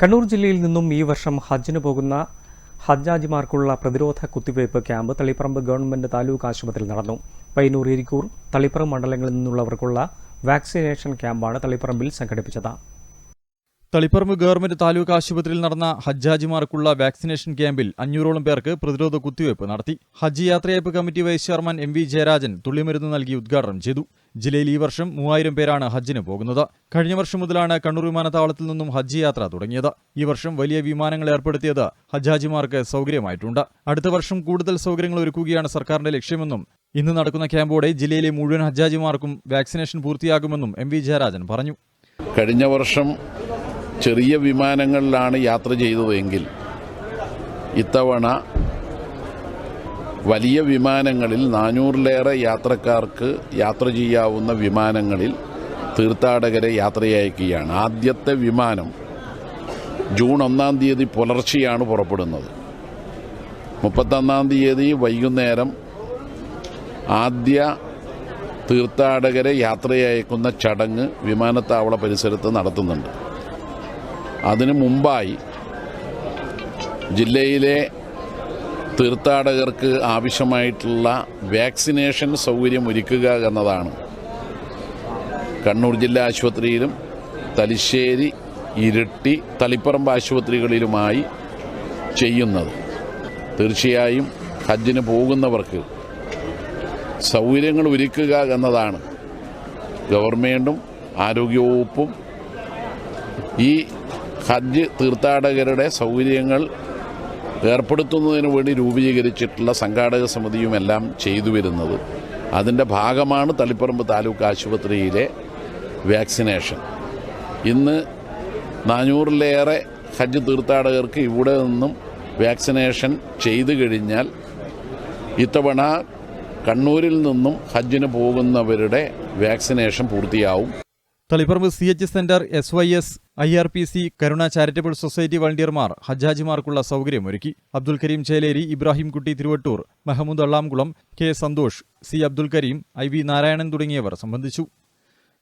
കണ്ണൂർ ജില്ലയിൽ നിന്നും ഈ വർഷം ഹജ്ജിന് പോകുന്ന ഹജ്ജാജിമാർക്കുള്ള പ്രതിരോധ കുത്തിവയ്പ് ക്യാമ്പ് തളിപ്പറമ്പ് ഗവൺമെന്റ് താലൂക്ക് ആശുപത്രിയിൽ നടന്നു. പയ്യന്നൂർ ഇരിക്കൂർ തളിപ്പറമ്പ് മണ്ഡലങ്ങളിൽ നിന്നുള്ളവർക്കുള്ള വാക്സിനേഷൻ ക്യാമ്പാണ് തളിപ്പറമ്പിൽ സംഘടിപ്പിച്ചത്. തളിപ്പറമ്പ് ഗവൺമെന്റ് താലൂക്ക് ആശുപത്രിയിൽ നടന്ന ഹജ്ജാജിമാർക്കുള്ള വാക്സിനേഷൻ ക്യാമ്പിൽ അഞ്ഞൂറോളം പേർക്ക് പ്രതിരോധ കുത്തിവയ്പ് നടത്തി. ഹജ്ജ് യാത്രയയപ്പ് committee vice chairman M V Jayarajan തുള്ളിമരുന്ന് നൽകി ഉദ്ഘാടനം ചെയ്തു. ജില്ലയിൽ ഈ വർഷം മൂവായിരം പേരാണ് ഹജ്ജിന് പോകുന്നത്. കഴിഞ്ഞ വർഷം മുതലാണ് കണ്ണൂർ വിമാനത്താവളത്തിൽ നിന്നും ഹജ്ജ് യാത്ര തുടങ്ങിയത്. ഈ വർഷം വലിയ വിമാനങ്ങൾ ഏർപ്പെടുത്തിയത് ഹജ്ജാജിമാർക്ക് സൗകര്യമായിട്ടുണ്ട്. അടുത്ത വർഷം കൂടുതൽ സൗകര്യങ്ങൾ ഒരുക്കുകയാണ് സർക്കാരിന്റെ ലക്ഷ്യമെന്നും ഇന്ന് നടക്കുന്ന ക്യാമ്പോടെ ജില്ലയിലെ മുഴുവൻ ഹജ്ജാജിമാർക്കും വാക്സിനേഷൻ പൂർത്തിയാകുമെന്നും എം വി ജയരാജൻ പറഞ്ഞു. കഴിഞ്ഞ വർഷം ചെറിയ വിമാനങ്ങളിലാണ് യാത്ര ചെയ്തതെങ്കിൽ ഇത്തവണ വലിയ വിമാനങ്ങളിൽ നാനൂറിലേറെ യാത്രക്കാർക്ക് യാത്ര ചെയ്യാവുന്ന വിമാനങ്ങളിൽ തീർത്ഥാടകരെ യാത്രയയക്കുകയാണ്. ആദ്യത്തെ വിമാനം ജൂൺ ഒന്നാം തീയതി പുലർച്ചെയാണ് പുറപ്പെടുന്നത്. മുപ്പത്തൊന്നാം തീയതി വൈകുന്നേരം ആദ്യ തീർത്ഥാടകരെ യാത്രയയക്കുന്ന ചടങ്ങ് വിമാനത്താവള പരിസരത്ത് നടത്തുന്നുണ്ട്. അതിനു മുമ്പായി ജില്ലയിലെ തീർത്ഥാടകർക്ക് ആവശ്യമായിട്ടുള്ള വാക്സിനേഷൻ സൗകര്യം ഒരുക്കുക എന്നതാണ്. കണ്ണൂർ ജില്ലാ ആശുപത്രിയിലും തലശ്ശേരി ഇരിട്ടി തളിപ്പറമ്പ് ആശുപത്രികളിലുമായി ചെയ്യുന്നത്. തീർച്ചയായും ഹജ്ജിന് പോകുന്നവർക്ക് സൗകര്യങ്ങൾ ഒരുക്കുക എന്നതാണ്. ഗവൺമെന്റും ആരോഗ്യവകുപ്പും ഈ ഹജ്ജ് തീർത്ഥാടകരുടെ സൗകര്യങ്ങൾ ഏർപ്പെടുത്തുന്നതിന് വേണ്ടി രൂപീകരിച്ചിട്ടുള്ള സംഘാടക സമിതിയുമെല്ലാം ചെയ്തു വരുന്നത്. അതിന്റെ ഭാഗമാണ് തളിപ്പറമ്പ് താലൂക്ക് ആശുപത്രിയിലെ വാക്സിനേഷൻ. ഇന്ന് നാനൂറിലേറെ ഹജ്ജ് തീർത്ഥാടകർക്ക് ഇവിടെ നിന്നും വാക്സിനേഷൻ ചെയ്തു കഴിഞ്ഞാൽ ഇത്തവണ കണ്ണൂരിൽ നിന്നും ഹജ്ജിന് പോകുന്നവരുടെ vaccination പൂർത്തിയാവും. Taliparamba C H centre S Y S I R P C Karuna charitable society വളണ്ടിയർമാർ ഹജ്ജാജിമാർക്കുള്ള സൗകര്യമൊരുക്കി Abdul Kareem Cheleri Ibrahimkutty Thiruvattoor Mehmood Allamkulam K Santhosh C Abdul Kareem I V Narayanan തുടങ്ങിയവർ സംബന്ധിച്ചു.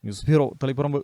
News bureau Taliparamba.